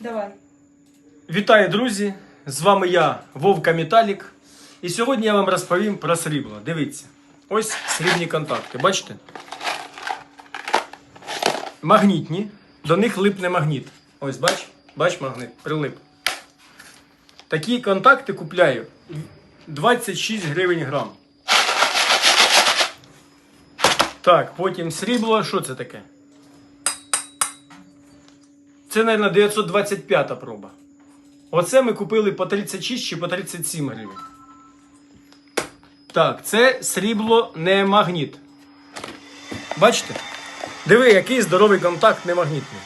Давай. Вітаю, друзі! З вами я, Вовка Металік. І сьогодні я вам розповім про срібло. Дивіться, ось срібні контакти, бачите? Магнітні, до них липне магніт. Ось бач, бач магнит, прилип. Такі контакти купляю 26 гривень грам. Так, потім срібло, що це таке? Це, мабуть, 925 проба. Оце ми купили по 36 чи по 37 гривень. Так, це срібло не магніт. Бачите? Диви, який здоровий контакт не магнітний.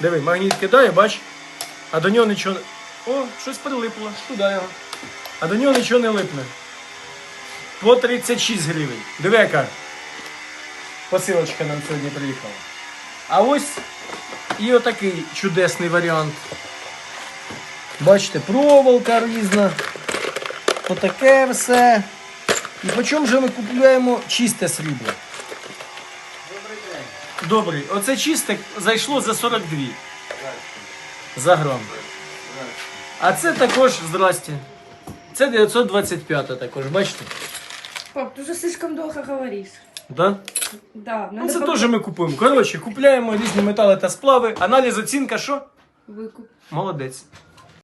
Диви, магніт кидає, бач, а до нього нічого. О, щось прилипло, туди його. А до нього нічого не липне. По 36 гривень. Диви, яка посилочка нам сьогодні приїхала. А ось і отакий чудесний варіант. Бачите, проволока різна. Отаке все. І по чому же ми купуємо чисте срібло? Добрий. Оце чисте зайшло за 42. За грам. А це також, здрасте. Це 925 також, бачите? Пап, ты уже слишком долго говоришь. Да? Да, Ну, це теж ми купуємо. Коротше, купляємо різні метали та сплави. Аналіз оцінка, що? Викуп. Молодець.